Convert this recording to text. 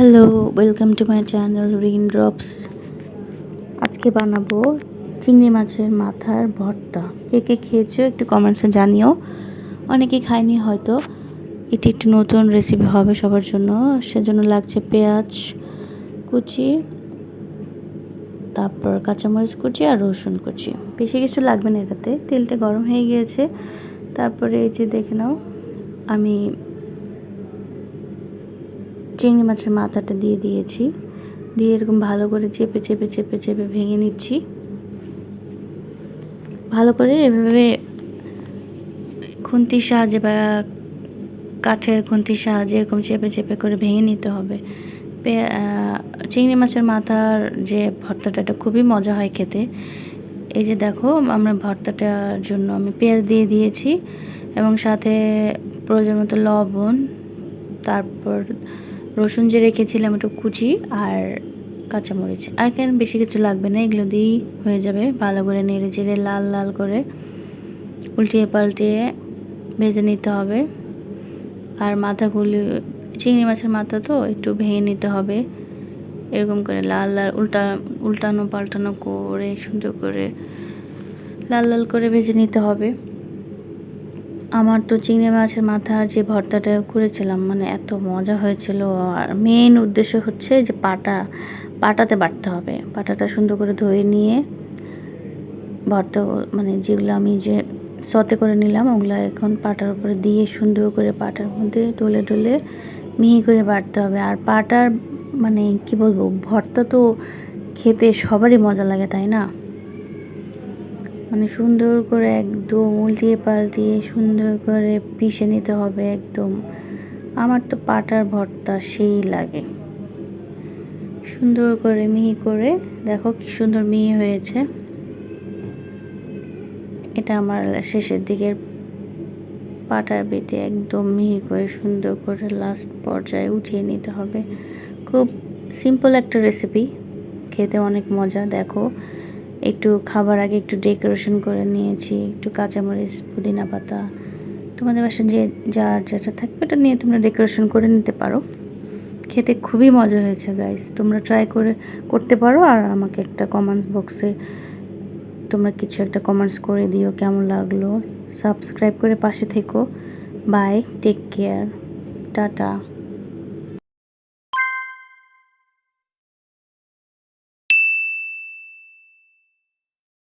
Hello welcome to my channel rin drops আজকে বানাবো চিংড়ি মাছের মাথার ভর্তা। কে কে খেয়েছো একটু কমেন্টসে জানিও। অনেকে খায়নি হয়তো। এটি একটু নতুন রেসিপি হবে সবার জন্য। সেজন্য লাগছে পেঁয়াজ কুচি, তারপর কাঁচামরিচ কুচি আর রসুন কুচি। বেশি কিছু লাগবে না এটাতে। তেলটা গরম হয়ে গিয়েছে। তারপরে এই যে দেখে নাও, আমি চিংড়ি মাছের মাথাটা দিয়ে দিয়েছি। দিয়ে এরকম ভালো করে চেপে চেপে চেপে চেপে ভেঙে নিচ্ছি। ভালো করে এভাবে খুন্তির সাহায্যে বা কাঠের খুন্তির সাহায্যে এরকম চেপে চেপে করে ভেঙে নিতে হবে। চিংড়ি মাছের মাথার যে ভর্তাটা, এটা খুবই মজা হয় খেতে। এই যে দেখো, আমরা ভর্তাটার জন্য আমি পেঁয়াজ দিয়ে দিয়েছি এবং সাথে প্রয়োজন মতো লবণ, তারপর রসুন যে রেখেছিলাম একটু কুচি আর কাঁচামরিচ। আর কেন বেশি কিছু লাগবে না, এগুলো দিয়েই হয়ে যাবে। ভালো করে নেড়ে চেড়ে লাল লাল করে উল্টিয়ে পাল্টিয়ে ভেজে নিতে হবে। আর মাথাগুলি, চিংড়ি মাছের মাথা তো একটু ভেঙে নিতে হবে। এরকম করে লাল লাল উল্টা, উল্টানো পাল্টানো করে সুন্দর করে লাল লাল করে ভেজে নিতে হবে। আমার তো চিংড়ি মাছের মাথার যে ভর্তাটা করেছিলাম মানে এত মজা হয়েছিল। আর মেন উদ্দেশ্য হচ্ছে যে পাটা, পাটাতে বাটতে হবে। পাটাটা সুন্দর করে ধুয়ে নিয়ে ভর্তা মানে যেগুলো আমি যে সতে করে নিলাম, ওগুলো এখন পাটার উপরে দিয়ে সুন্দর করে পাটার মধ্যে ডলে ডলে মিহি করে বাটতে হবে। আর পাটার মানে কি বলব, ভর্তা তো খেতে সবারই মজা লাগে, তাই না? মানে সুন্দর করে একদম উল্টিয়ে পাল্টিয়ে সুন্দর করে পিষে নিতে হবে একদম। আমার তো পাটার ভর্তা সেই লাগে। সুন্দর করে মিহি করে, দেখো কি সুন্দর মিহি হয়েছে। এটা আমার শেষের দিকের পাটার বেটে একদম মিহি করে সুন্দর করে লাস্ট পর্যায়ে উঠিয়ে নিতে হবে। খুব সিম্পল একটা রেসিপি খেতে অনেক মজা, দেখো। একটু খাবার আগে একটু ডেকোরেশন করে নিয়েছি, একটু কাঁচামরিচ, পুদিনা পাতা। তোমাদের বাসায় যে, যার যেটা থাকবে এটা নিয়ে তোমরা ডেকোরেশন করে নিতে পারো। খেতে খুবই মজা হয়েছে গাইস তোমরা ট্রাই করে, করতে পারো আর আমাকে একটা কমেন্টস বক্সে তোমরা কিছু একটা কমেন্টস করে দিও, কেমন লাগল। সাবস্ক্রাইব করে পাশে থেকো। Bye take care tata